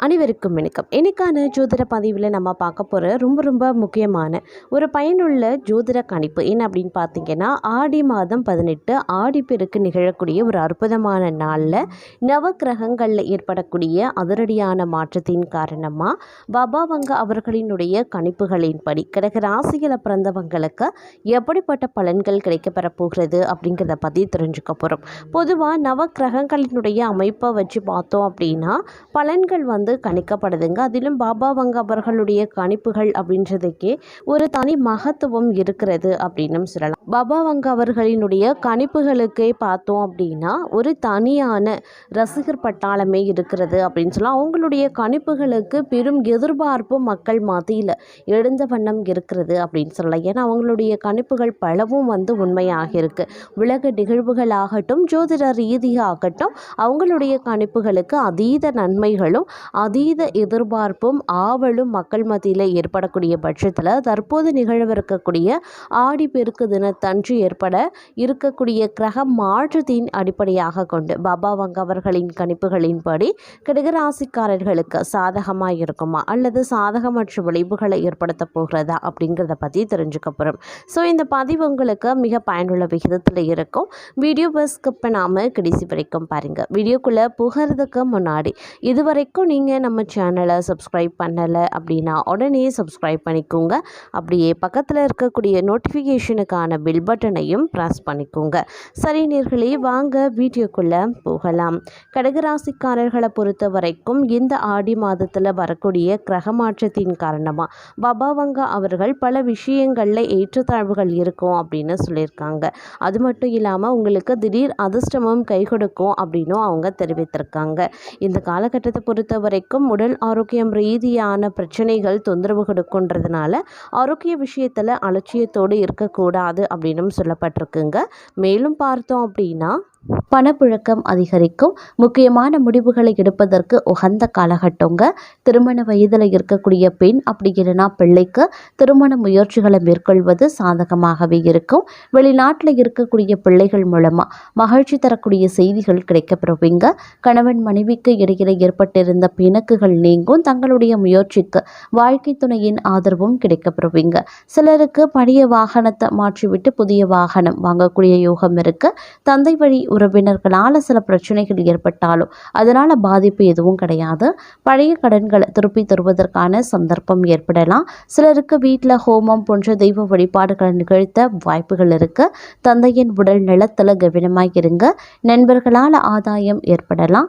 அனைவருக்கும் வணக்கம். இன்னைக்கான ஜோதிட பதிவில் நம்ம பார்க்க போகிற ரொம்ப ரொம்ப முக்கியமான ஒரு பயனுள்ள ஜோதிட கணிப்பு என்ன அப்படின்னு பார்த்தீங்கன்னா ஆடி மாதம் பதினெட்டு ஆடி பெருக்கு நிகழக்கூடிய ஒரு அற்புதமான நாளில் நவக்கிரகங்களில் ஏற்படக்கூடிய அதிரடியான மாற்றத்தின் காரணமாக பாபாவங்க அவர்களினுடைய கணிப்புகளின்படி கிரக ராசிகளை பிறந்தவங்களுக்கு எப்படிப்பட்ட பலன்கள் கிடைக்கப்பெற போகிறது அப்படிங்கிறத பற்றி தெரிஞ்சுக்க போகிறோம் பொதுவாக நவக்கிரகங்களினுடைய அமைப்பை வச்சு பார்த்தோம் அப்படின்னா பலன்கள் வந்து கணிக்கப்படுதுங்க. அதிலும் பாபா வங்க அவர்களுடைய கணிப்புகள் அப்படின்றதுக்கே ஒரு தனி மகத்துவம் இருக்கிறது அப்படின்னும் சொல்லலாம். பாபாவங்க அவர்களினுடைய கணிப்புகளுக்கே பார்த்தோம் அப்படின்னா ஒரு தனியான ரசிகர் பட்டாளமே இருக்கிறது அப்படின்னு சொல்லலாம். அவங்களுடைய கணிப்புகளுக்கு பெரும் எதிர்பார்ப்பு மக்கள் மத்தியில் எழுந்த வண்ணம் இருக்கிறது அப்படின்னு சொல்லலாம். ஏன்னா அவங்களுடைய கணிப்புகள் பலவும் வந்து உண்மையாக இருக்குது உலக நிகழ்வுகளாகட்டும் ஜோதிட ரீதியாகட்டும் அவங்களுடைய கணிப்புகளுக்கு அதீத நன்மைகளும் அதீத எதிர்பார்ப்பும் ஆவலும் மக்கள் மத்தியில் ஏற்படக்கூடிய பட்சத்தில் தற்போது நிகழவிருக்கக்கூடிய ஆடி பெருக்கு தினத்தன்று ஏற்பட இருக்கக்கூடிய கிரக மாற்றத்தின் அடிப்படையாக கொண்டு பாபா வங்க அவர்களின் கணிப்புகளின்படி கடகராசிக்காரர்களுக்கு சாதகமாக இருக்குமா? அல்லது சாதகமற்ற விளைவுகளை ஏற்படுத்த போகிறதா? அப்படிங்கிறத பற்றி தெரிஞ்சுக்க போகிறோம் ஸோ இந்த பதிவு உங்களுக்கு மிக பயனுள்ள விகிதத்தில் இருக்கும். வீடியோவை இப்போ பண்ணாமல் கடைசி வரைக்கும் பாருங்கள் வீடியோக்குள்ளே புகிறதுக்கு முன்னாடி இது வரைக்கும் நீங்கள் நம்ம சேனலை சப்ஸ்கிரைப் பண்ணலை அப்படின்னா உடனே சப்ஸ்கிரைப் பண்ணிக்கோங்க. அப்படியே பக்கத்தில் இருக்கக்கூடிய நோட்டிஃபிகேஷனுக்கான பெல் பட்டனையும் ப்ரெஸ் பண்ணிக்கோங்க. சரி நேர்களே வாங்க வீடியோக்குள்ளே போகலாம். கடகராசிக்காரர்களை பொறுத்த வரைக்கும் இந்த ஆடி மாதத்தில் வரக்கூடிய கிரக மாற்றத்தின் காரணமாக பாபாவங்க அவர்கள் பல விஷயங்களில் ஏற்றத்தாழ்வுகள் இருக்கும் அப்படின்னு சொல்லியிருக்காங்க. அது மட்டும் இல்லாமல் உங்களுக்கு திடீர் அதிர்ஷ்டமும் கை கொடுக்கும் அப்படின்னும் அவங்க தெரிவித்திருக்காங்க. இந்த காலகட்டத்தை பொறுத்த வரைக்கும் உடல் ஆரோக்கியம் ரீதியான பிரச்சனைகள் தொந்தரவு கொடுக்குன்றதுனால ஆரோக்கிய விஷயத்தில் அலட்சியத்தோடு இருக்கக்கூடாது அப்படின்னும் சொல்லப்பட்டிருக்குங்க. மேலும் பார்த்தோம் அப்படின்னா பணப்புழக்கம் அதிகரிக்கும். முக்கியமான முடிவுகளை எடுப்பதற்கு உகந்த காலகட்டங்க. திருமண வயதில் இருக்கக்கூடிய பெண் அப்படி இல்லைன்னா பிள்ளைக்கு திருமண முயற்சிகளை மேற்கொள்வது சாதகமாகவே இருக்கும். வெளிநாட்டில் இருக்கக்கூடிய பிள்ளைகள் மூலமாக மகிழ்ச்சி தரக்கூடிய செய்திகள் கிடைக்கப்பெறுவீங்க. கணவன் மனைவிக்கு இடையில ஏற்பட்டிருந்த பிணக்குகள் நீங்கும். தங்களுடைய முயற்சிக்கு வாழ்க்கை துணையின் ஆதரவும் கிடைக்கப்பெறுவீங்க. சிலருக்கு பழைய வாகனத்தை மாற்றிவிட்டு புதிய வாகனம் வாங்கக்கூடிய யோகம் இருக்கு. தந்தை வழி உறவினர்களால் சில பிரச்சனைகள் ஏற்பட்டாலும் அதனால் பாதிப்பு எதுவும் கிடையாது. பழைய கடன்களை திருப்பி தருவதற்கான சந்தர்ப்பம் ஏற்படலாம். சிலருக்கு வீட்டில் ஹோமம் போன்ற தெய்வ வழிபாடுகளை நிகழ்த்த வாய்ப்புகள் இருக்குது தந்தையின் உடல் நலத்தில் கவனமாக இருங்க. நண்பர்களால் ஆதாயம் ஏற்படலாம்.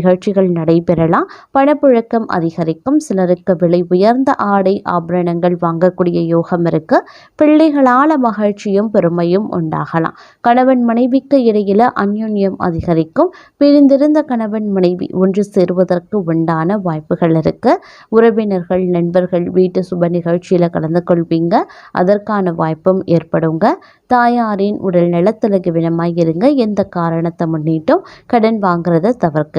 நிகழ்ச்சிகள் நடைபெறலாம். பணப்புழக்கம் அதிகரிக்கும். சிலருக்கு விலை உயர்ந்த ஆடை ஆபரணங்கள் வாங்கக்கூடிய யோகம் இருக்கு. பிள்ளைகளால மகிழ்ச்சியும் பெருமையும் உண்டாகலாம். கணவன் மனைவிக்கு இடையில அந்யுன்யம் அதிகரிக்கும். பிரிந்திருந்த கணவன் மனைவி ஒன்று சேருவதற்கு உண்டான வாய்ப்புகள் இருக்கு. உறவினர்கள் நண்பர்கள் வீட்டு சுப நிகழ்ச்சியில கலந்து கொள்வீங்க. அதற்கான வாய்ப்பும் ஏற்படுங்க. தாயாரின் உடல் நலத்தில் கவனமாக இருங்க. எந்த காரணத்தை முன்னிட்டும் கடன் வாங்குறத தவிர்க்க.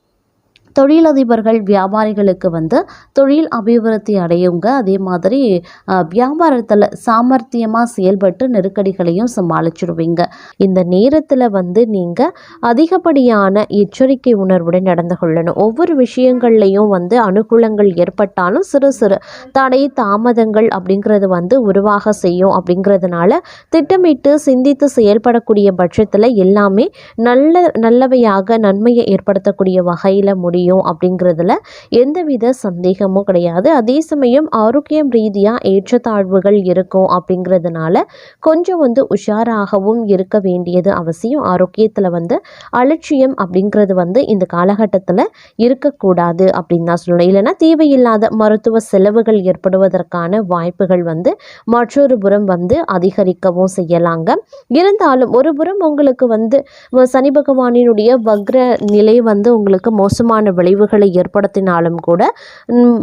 தொழிலதிபர்கள் வியாபாரிகளுக்கு வந்து தொழில் அபிவிருத்தி அடையுங்க. அதே மாதிரி வியாபாரத்தில் சாமர்த்தியமாக செயல்பட்டு நெருக்கடிகளையும் சமாளிச்சிடுவீங்க இந்த நேரத்தில் வந்து நீங்கள் அதிகப்படியான எச்சரிக்கை உணர்வுடன் நடந்து கொள்ளணும். ஒவ்வொரு விஷயங்கள்லையும் வந்து அனுகூலங்கள் ஏற்பட்டாலும் சிறு சிறு தடை தாமதங்கள் அப்படிங்கிறது வந்து உருவாக செய்யும். அப்படிங்கிறதுனால திட்டமிட்டு சிந்தித்து செயல்படக்கூடிய பட்சத்தில் எல்லாமே நல்ல நல்லவையாக நன்மையை ஏற்படுத்தக்கூடிய வகையில் முடியும். அப்படிங்கிறதுல எந்தவித சந்தேகமும் கிடையாது. அதே சமயம் ஆரோக்கியம் ரீதியாக ஏற்றத்தாழ்வுகள் இருக்கும் அப்படிங்கிறதுனால கொஞ்சம் வந்து உஷாராகவும் இருக்க வேண்டியது அவசியம். ஆரோக்கியத்தில் வந்து அலட்சியம் அப்படிங்கிறது வந்து இந்த காலகட்டத்தில் இருக்கக்கூடாது அப்படின்னு தான் சொல்லணும். இல்லைன்னா தேவையில்லாத மருத்துவ செலவுகள் ஏற்படுவதற்கான வாய்ப்புகள் வந்து மற்றொரு புறம் வந்து அதிகரிக்கவும் செய்யலாங்க. இருந்தாலும் ஒரு புறம் உங்களுக்கு வந்து சனி பகவானினுடைய வக்ர நிலை வந்து உங்களுக்கு மோசமான விளைவுகளை ஏற்படுத்தினாலும் கூட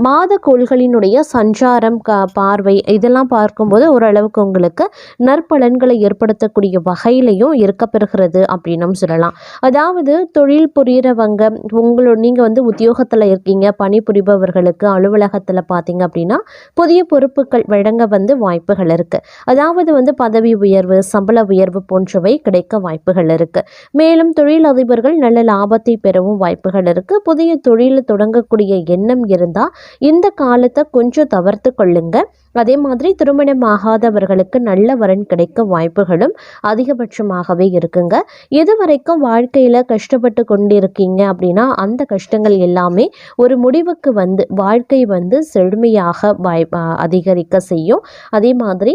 மாத கோள்களினுடைய சஞ்சாரம் க பார்வை இதெல்லாம் பார்க்கும்போது ஓரளவுக்கு உங்களுக்கு நற்பலன்களை ஏற்படுத்தக்கூடிய வகையிலையும் இருக்கப்பெறுகிறது அப்படின்னும் சொல்லலாம். அதாவது தொழில் புரிகிறவங்க உங்களோட நீங்கள் வந்து உத்தியோகத்தில் இருக்கீங்க பணிபுரிபவர்களுக்கு அலுவலகத்தில் பார்த்தீங்க அப்படின்னா புதிய பொறுப்புகள் வழங்க வந்து வாய்ப்புகள் இருக்குது அதாவது வந்து பதவி உயர்வு சம்பள உயர்வு போன்றவை கிடைக்க வாய்ப்புகள் இருக்குது மேலும் தொழிலதிபர்கள் நல்ல லாபத்தை பெறவும் வாய்ப்புகள் இருக்குது புதிய தொழில் தொடங்கக்கூடிய எண்ணம் இருந்தால் இந்த காலத்தை கொஞ்சம் தவிர்த்து கொள்ளுங்க. அதே மாதிரி திருமணம் ஆகாதவர்களுக்கு நல்ல வரன் கிடைக்க வாய்ப்புகளும் அதிகபட்சமாகவே இருக்குங்க. இதுவரைக்கும் வாழ்க்கையில் கஷ்டப்பட்டு கொண்டிருக்கீங்க அப்படின்னா அந்த கஷ்டங்கள் எல்லாமே ஒரு முடிவுக்கு வந்து வாழ்க்கை வந்து செழுமையாக வாய் அதிகரிக்க செய்யும். அதே மாதிரி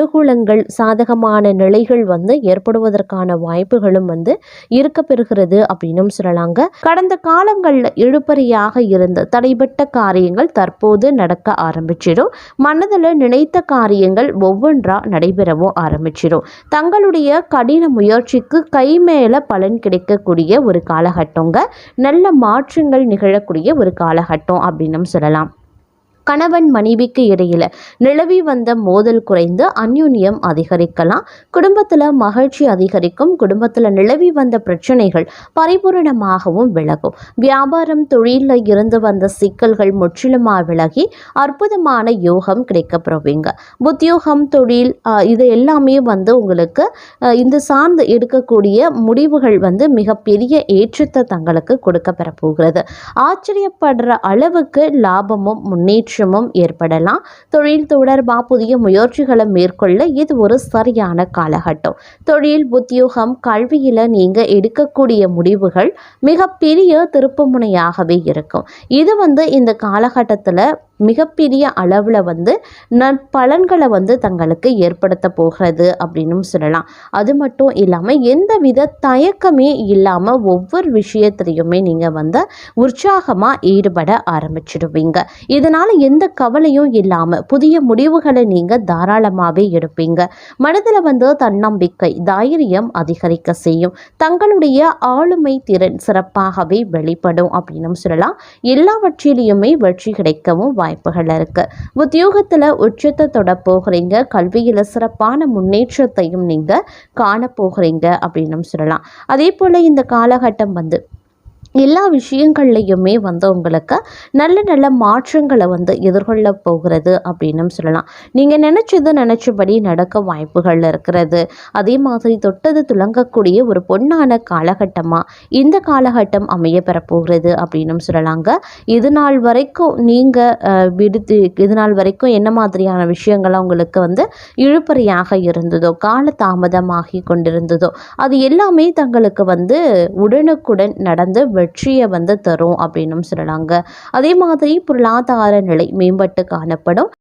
அனுகூலங்கள் சாதகமான நிலைகள் வந்து ஏற்படுவதற்கான வாய்ப்புகளும் வந்து இருக்க பெறுகிறது அப்படின்னும் சொல்லலாங்க. கடந்த காலங்களில் இழுபறியாக இருந்த தடைபட்ட காரியங்கள் தற்போது நடக்க ஆரம்பிச்சிடும். மனதில் நினைத்த காரியங்கள் ஒவ்வொன்றா நடைபெறவும் ஆரம்பிச்சிடும். தங்களுடைய கடின முயற்சிக்கு கை மேல பலன் கிடைக்கக்கூடிய ஒரு காலகட்டங்க. நல்ல மாற்றங்கள் நிகழக்கூடிய ஒரு காலகட்டம் அப்படின்னு சொல்லலாம். கணவன் மனைவிக்கு இடையில் நிலவி வந்த மோதல் குறைந்து அந்யுன்யம் அதிகரிக்கலாம். குடும்பத்தில் மகிழ்ச்சி அதிகரிக்கும். குடும்பத்தில் நிலவி வந்த பிரச்சனைகள் பரிபூரணமாகவும் விலகும். வியாபாரம் தொழிலில் இருந்து வந்த சிக்கல்கள் முற்றிலுமாக விலகி அற்புதமான யோகம் கிடைக்கப்படுவீங்க உத்தியோகம் தொழில் இது எல்லாமே வந்து உங்களுக்கு இந்த சார்ந்து எடுக்கக்கூடிய முடிவுகள் வந்து மிகப்பெரிய ஏற்றத்தை தங்களுக்கு கொடுக்க பெறப்போகிறது ஆச்சரியப்படுற அளவுக்கு லாபமும் முன்னேற்றம் முன்னேற்றமும் ஏற்படலாம். தொழில் தொடர்பாக புதிய முயற்சிகளை மேற்கொள்ள இது ஒரு சரியான காலகட்டம். தொழில் உத்தியோகம் கல்வியில் நீங்கள் எடுக்கக்கூடிய முடிவுகள் மிகப்பெரிய திருப்புமுனையாகவே இருக்கும். இது வந்து இந்த காலகட்டத்தில் மிகப்பெரிய அளவில் வந்து நற்பலன்களை வந்து தங்களுக்கு ஏற்படுத்த போகிறது அப்படின்னு சொல்லலாம். அது மட்டும் இல்லாமல் எந்த வித தயக்கமே இல்லாமல் ஒவ்வொரு விஷயத்துலையுமே நீங்கள் வந்து உற்சாகமாக ஈடுபட ஆரம்பிச்சிடுவீங்க. இதனால் எந்த கவலையும் இல்லாமல் புதிய முடிவுகளை நீங்கள் தாராளமாகவே எடுப்பீங்க. மனதில் வந்து தன்னம்பிக்கை தைரியம் அதிகரிக்க செய்யும். தங்களுடைய ஆளுமை திறன் சிறப்பாகவே வெளிப்படும் அப்படின்னு சொல்லலாம். எல்லாவற்றிலையுமே வெற்றி கிடைக்கவும் வாய்ப்பு வாய்ப்புகள் இருக்கு. உத்தியோகத்தில் உச்சத்தை தொட போகிறீங்க. கல்வியில் சிறப்பான முன்னேற்றத்தையும் நீங்கள் காண போகிறீங்க அப்படின்னு சொல்லலாம். அதே போல் இந்த காலகட்டம் வந்து எல்லா விஷயங்கள்லையுமே வந்து உங்களுக்கு நல்ல நல்ல மாற்றங்களை வந்து எதிர்கொள்ள போகிறது அப்படின்னும் சொல்லலாம். நீங்கள் நினச்சது நினச்சபடி நடக்க வாய்ப்புகள் இருக்கிறது. அதே மாதிரி தொட்டது துளங்கக்கூடிய ஒரு பொண்ணான காலகட்டமாக இந்த காலகட்டம் அமைய பெறப்போகிறது அப்படின்னும் சொல்லலாங்க. இது நாள் வரைக்கும் நீங்கள் விடுத்து இது நாள் வரைக்கும் என்ன மாதிரியான விஷயங்கள்லாம் உங்களுக்கு வந்து இழுப்பறையாக இருந்ததோ கால தாமதமாகி கொண்டிருந்ததோ அது எல்லாமே தங்களுக்கு வந்து உடனுக்குடன் நடந்து வெற்றியை வந்து தரும் அப்படின்னும் சொல்லலாங்க அதே மாதிரி பொருளாதார நிலை மேம்பட்டு காணப்படும்.